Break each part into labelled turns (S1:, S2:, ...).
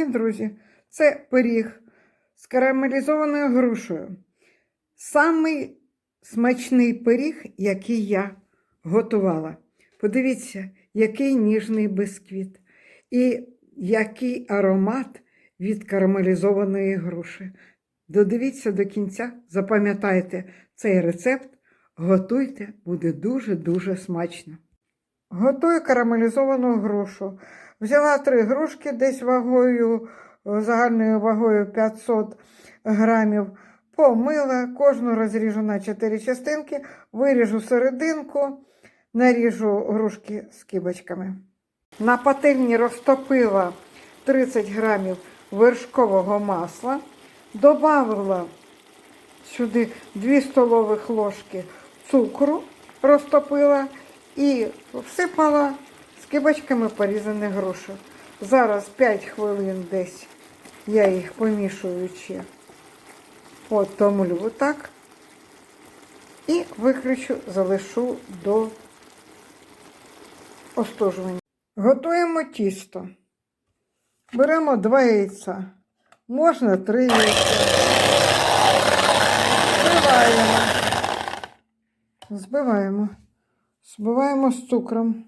S1: Дорогі друзі, це пиріг з карамелізованою грушею. Самий смачний пиріг, який я готувала. Подивіться, який ніжний бисквіт і який аромат від карамелізованої груші. Додивіться до кінця, запам'ятайте цей рецепт, готуйте, буде дуже-дуже смачно. Готую карамелізовану грушу. Взяла три грушки десь вагою, е, загальною вагою 500 грамів. Помила, кожну розріжу на 4 частинки, виріжу серединку, наріжу грушки з кибочками. На пательні розтопила 30 грамів вершкового масла, додавила сюди 2 столових ложки цукру, розтопила і всипала скибочками порізаних грушок. Зараз 5 хвилин десь я їх помішуючи потомлю так. І виключу, залишу до остужування. Готуємо тісто. Беремо два яйця, можна три яйця. Збиваємо. Збиваємо. Збиваємо з цукром.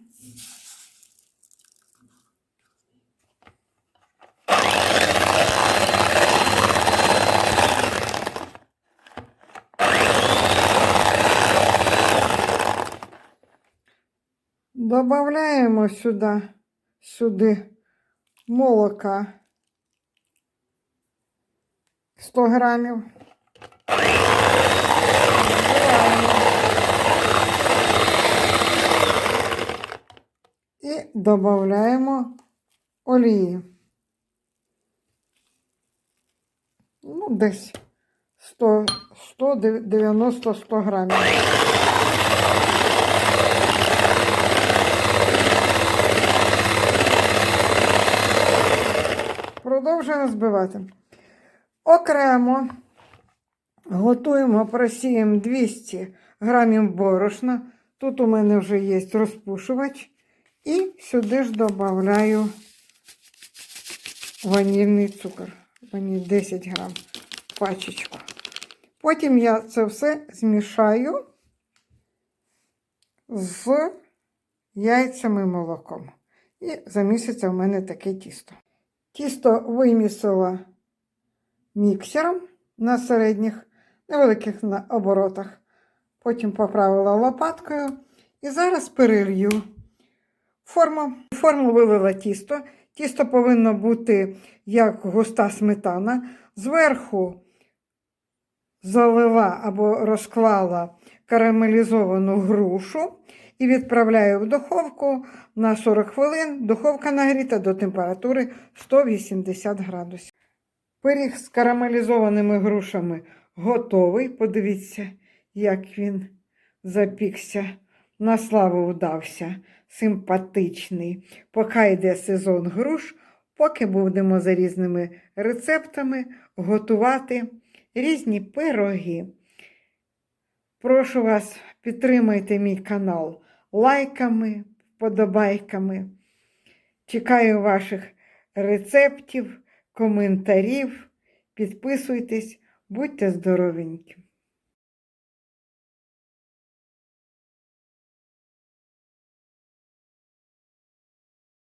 S1: Добавляємо сюди, сюди молока 100 грамів. Додаємо олії. Ну, десь 100, 190-100 грамів. Продовжуємо збивати. Окремо готуємо, просіємо 200 грамів борошна. Тут у мене вже є розпушувач. І сюди ж додаю ванільний цукор. Ваніль 10 грам пачечку. Потім я це все змішаю з яйцями і молоком. І заміситься в мене таке тісто. Тісто вимісила міксером на середніх, невеликих оборотах. Потім поправила лопаткою і зараз перелью форму. Форму вилила тісто. Тісто повинно бути як густа сметана. Зверху залила або розклала карамелізовану грушу і відправляю в духовку на 40 хвилин. Духовка нагріта до температури 180 градусів. Пиріг з карамелізованими грушами готовий. Подивіться, як він запікся. На славу вдався, симпатичний. Поки йде сезон груш, поки будемо за різними рецептами готувати різні пироги. Прошу вас, підтримайте мій канал лайками, вподобайками. Чекаю ваших рецептів, коментарів. Підписуйтесь, будьте здоровенькі!